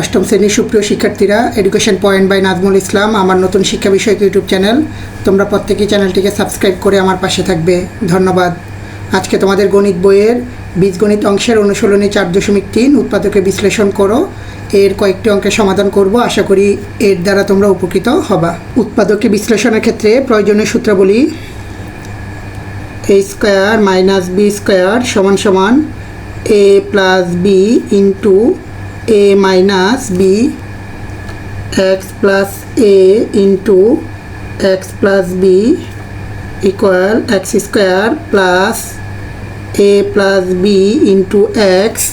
অষ্টম শ্রেণির সুপ্রিয় শিক্ষার্থীরা education point by Nazmul Islam আমার নতুন শিক্ষা বিষয়ক ইউটিউব চ্যানেল তোমরা প্রত্যেকেই চ্যানেলটিকে সাবস্ক্রাইব করে আমার পাশে থাকবে। ধন্যবাদ। আজকে তোমাদের গণিত বইয়ের বীজগণিত অংশের অনুশীলনী চার দশমিক তিন উৎপাদকে বিশ্লেষণ করো। এর কয়েকটি অঙ্কের সমাধান করব। আশা করি এর দ্বারা তোমরা উপকৃত হবা। উৎপাদকে বিশ্লেষণের ক্ষেত্রে প্রয়োজনীয় সূত্রাবলী A square minus B square সমান সমান A plus B into A minus B X plus A into X plus B equal X square plus A plus B into X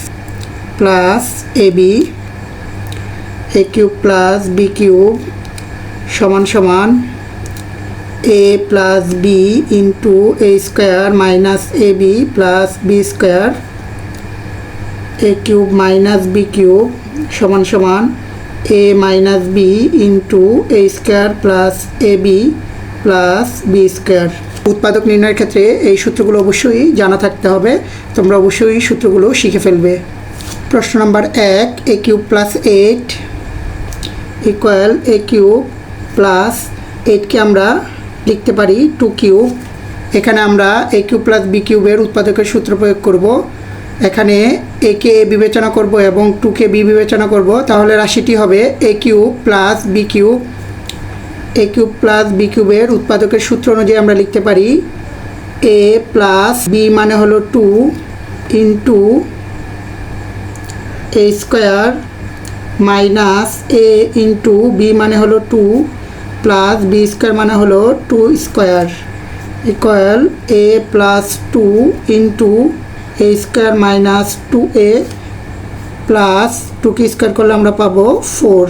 plus A B A cube plus B cube সমান সমান A plus B into A square minus A B plus B square A cube minus B cube সমান সমান A minus B into A square plus A B plus B square উৎপাদক নির্ণয়ের ক্ষেত্রে এই সূত্রগুলো অবশ্যই জানা থাকতে হবে। তোমরা অবশ্যই সূত্রগুলো শিখে ফেলবে। প্রশ্ন নম্বর এক A cube plus eight equal A cube plus এইটকে আমরা লিখতে পারি টু কিউব এখানে আমরা এ কিউব প্লাস বি কিউবের উৎপাদকের সূত্র প্রয়োগ করব। এখানে একে এ বিবেচনা করব এবং টুকে বি বিবেচনা করব, তাহলে রাশিটি হবে A cube plus B cube A cube plus B কিউবের উৎপাদকের সূত্র অনুযায়ী আমরা লিখতে পারি এ প্লাস বি মানে হলো two into A square minus A into B মানে হলো টু প্লাস বি স্কোয়ার মানে হলো two square equal A plus two into A square minus two A plus টুকে স্কোয়ার করলে আমরা পাবো ফোর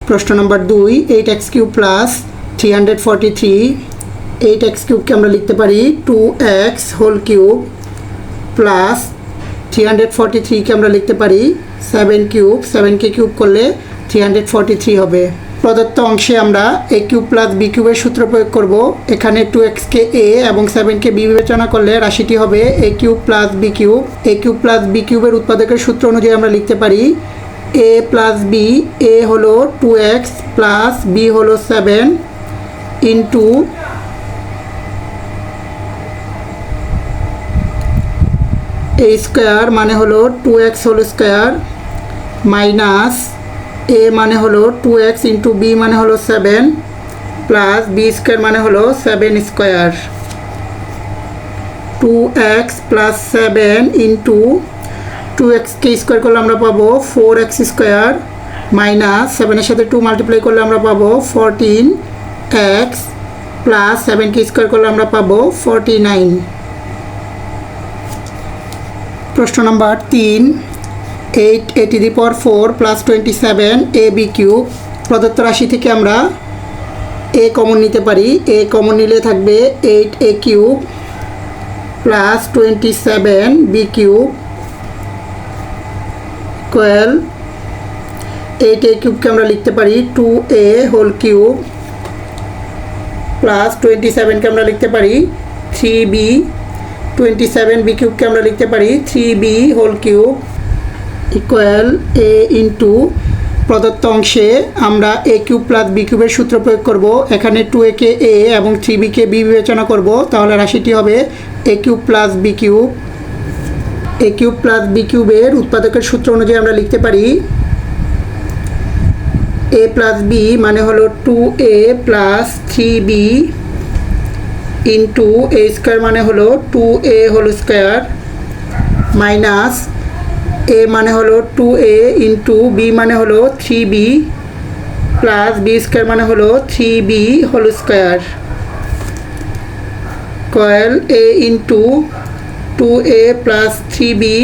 প্রশ্ন নম্বর দুই eight X cube plus three hundred forty three eight X কিউবকে আমরা লিখতে পারি two X whole cube plus three hundred forty থ্রিকে আমরা লিখতে পারি সেভেন কিউব সেভেনকে কিউব করলে থ্রি হান্ড্রেড থ্রি হবে। প্রদত্ত অংশে আমরা এ কিউব প্লাস বি কিউবের সূত্র প্রয়োগ করব। এখানে টু এক্সকে এ এবং সেভেনকে বি বিবেচনা করলে রাশিটি হবে A cube plus B cube A cube plus B কিউবের উৎপাদকের সূত্র অনুযায়ী আমরা লিখতে পারি এ প্লাস বি এ হলো টু এক্স প্লাস বি হলো সেভেন ইন্টু এ স্কোয়ার মানে হলো two X whole square minus A মানে হলো টু এক্স ইন্টু বি মানে হলো সেভেন প্লাস বি স্কোয়ার মানে হলো seven square two X plus seven into two এক্সকে স্কোয়ার করলে আমরা পাবো ফোর এক্স স্কোয়ার মাইনাস সেভেনের সাথে টু মাল্টিপ্লাই করলে আমরা পাবো ফোরটিন এক্স প্লাস সেভেনকে স্কোয়ার করলে আমরা পাবো ফোরটি নাইন প্রশ্ন নম্বর তিন। Eight A to the power four plus twenty seven A B cube প্রদত্ত রাশি থেকে আমরা এ কমন নিতে পারি। এ কমন নিলে থাকবে eight a cube plus twenty seven b cube equal eight a কিউবকে আমরা লিখতে পারি two a whole cube plus twenty সেভেনকে আমরা লিখতে পারি three b twenty seven b কিউবকে আমরা লিখতে পারি three b whole cube equal a into প্রদত্ত অংশে আমরা এ কিউব প্লাস বি কিউবের সূত্র প্রয়োগ করব। এখানে টু এ কে এ এবং থ্রি বিকে বি বিবেচনা করব। তাহলে রাশিটি হবে a cube plus b cube a cube plus b কিউবের উৎপাদকের সূত্র অনুযায়ী আমরা লিখতে পারি এ প্লাস বি মানে হলো two a plus three b into a square মানে হলো two a whole square minus a মানে হলো টু এ ইন্টু বি মানে হলো three b plus b square মানে হলো three b whole square equal a into two a plus three b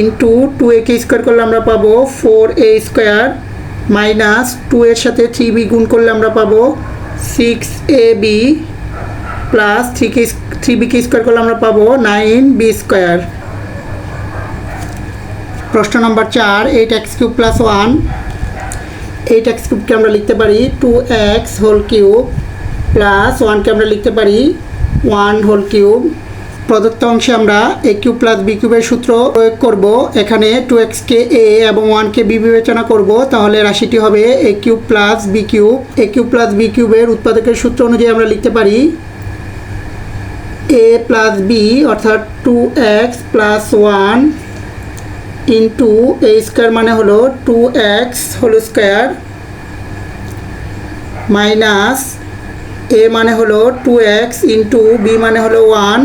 into two একে square করলে আমরা পাবো four a square minus two এর সাথে থ্রি বি গুণ করলে আমরা পাবো six a b plus three কে থ্রি বিকে স্কোয়ার করলে আমরা পাবো নাইন বি স্কোয়ার প্রশ্ন নম্বর চার eight x cube plus one eight x কিউবকে আমরা লিখতে পারি two x whole cube plus ওয়ানকে আমরা লিখতে পারি ওয়ান হোল কিউব প্রদত্ত অংশে আমরা এ কিউব প্লাস বি কিউবের সূত্র প্রয়োগ করব। এখানে টু এক্সকে এ এবং ওয়ানকে বি বিবেচনা করব। তাহলে রাশিটি হবে a cube plus b cube a cube plus b কিউবের উৎপাদকের সূত্র অনুযায়ী আমরা লিখতে পারি এ প্লাস বি অর্থাৎ two x plus one into a square মানে হলো two x whole square minus a মানে হলো টু এক্স ইন্টু বি মানে হলো ওয়ান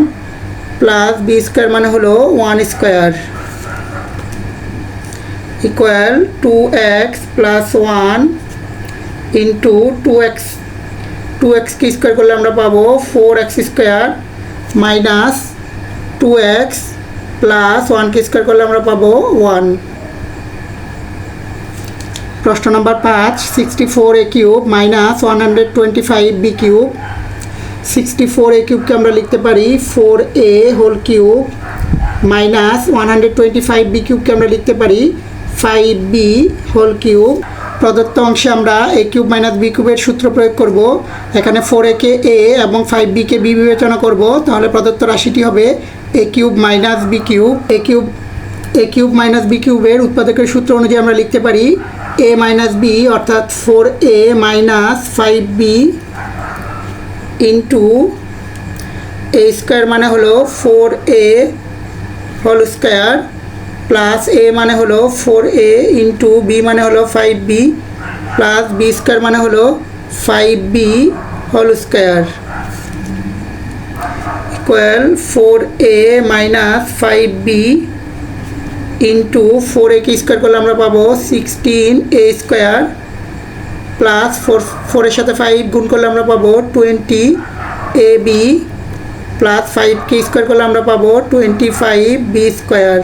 প্লাস বি স্কোয়ার মানে হলো one square equal two x plus one into two x two এক্সকে square করলে আমরা পাবো? Four x square minus two x plus ওয়ানকে স্কোয়ার করলে আমরা পাবো ওয়ান। প্রশ্ন নম্বর পাঁচ, sixty four a cube minus one hundred twenty five b cube. Sixty four a কিউবকে আমরা লিখতে পারি four a whole cube minus one hundred twenty five b কিউবকে আমরা লিখতে পারি ফাইভ বি হোল কিউব। প্রদত্ত অংশে আমরা এ কিউব মাইনাস বি কিউবের সূত্র প্রয়োগ করব। এখানে ফোর এ কে এ এবং ফাইভ বিকে বি বিবেচনা করব। তাহলে প্রদত্ত রাশিটি হবে a cube minus b cube a cube a cube minus b কিউবের উৎপাদকের সূত্র অনুযায়ী আমরা লিখতে পারি এ মাইনাস বি অর্থাৎ four a minus five b into a square মানে হলো four a whole square plus a মানে হলো ফোর এ ইন্টু বি মানে হলো five b plus b square মানে হলো five b whole square equal four a minus five b into four একে square করলে আমরা পাবো sixteen a square plus four ফোরের সাথে ফাইভ গুণ করলে আমরা পাবো টোয়েন্টি এ বি প্লাস ফাইভকে স্কোয়ার করলে আমরা পাবো টোয়েন্টি ফাইভ বি স্কোয়ার